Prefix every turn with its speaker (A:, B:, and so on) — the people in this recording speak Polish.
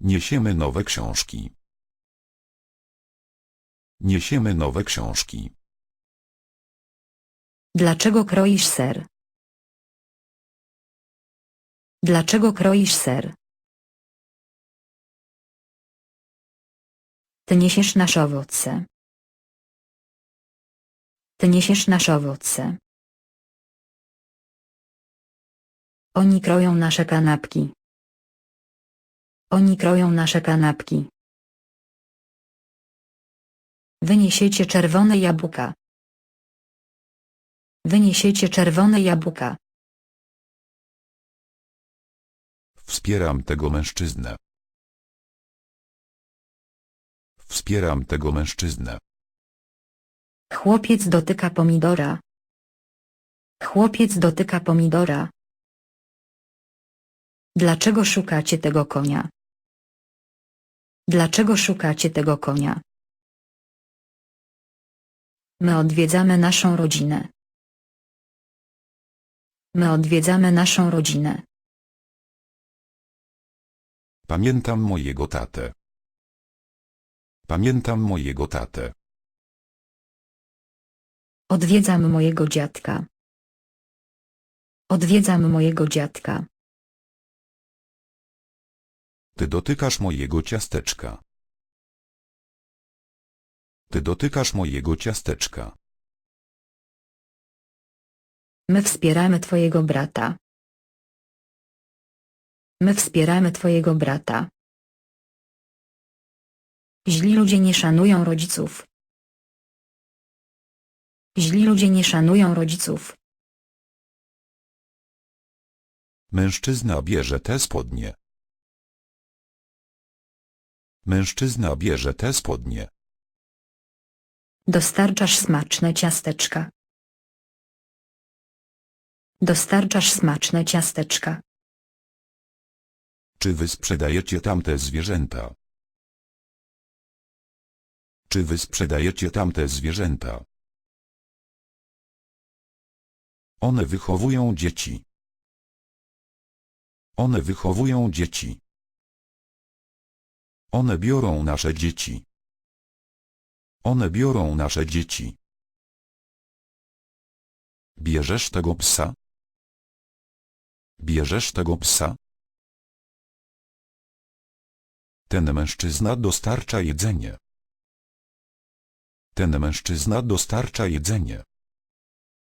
A: Niesiemy nowe książki. Niesiemy nowe książki.
B: Dlaczego kroisz ser? Dlaczego kroisz ser? Ty niesiesz nasze owoce. Ty niesiesz nasze owoce. Oni kroją nasze kanapki. Oni kroją nasze kanapki. Wyniesiecie czerwone jabłka. Wyniesiecie czerwone jabłka.
A: Wspieram tego mężczyznę. Wspieram tego mężczyznę.
B: Chłopiec dotyka pomidora. Chłopiec dotyka pomidora. Dlaczego szukacie tego konia? Dlaczego szukacie tego konia? My odwiedzamy naszą rodzinę. My odwiedzamy naszą rodzinę.
A: Pamiętam mojego tatę. Pamiętam mojego tatę.
B: Odwiedzam mojego dziadka. Odwiedzam mojego dziadka.
A: Ty dotykasz mojego ciasteczka. Ty dotykasz mojego ciasteczka.
B: My wspieramy twojego brata. My wspieramy twojego brata. Źli ludzie nie szanują rodziców. Źli ludzie nie szanują rodziców.
A: Mężczyzna bierze te spodnie. Mężczyzna bierze te spodnie.
B: Dostarczasz smaczne ciasteczka. Dostarczasz smaczne ciasteczka.
A: Czy wy sprzedajecie tamte zwierzęta? Czy wy sprzedajecie tamte zwierzęta? One wychowują dzieci. One wychowują dzieci. One biorą nasze dzieci. One biorą nasze dzieci. Bierzesz tego psa? Bierzesz tego psa? Ten mężczyzna dostarcza jedzenie. Ten mężczyzna dostarcza jedzenie.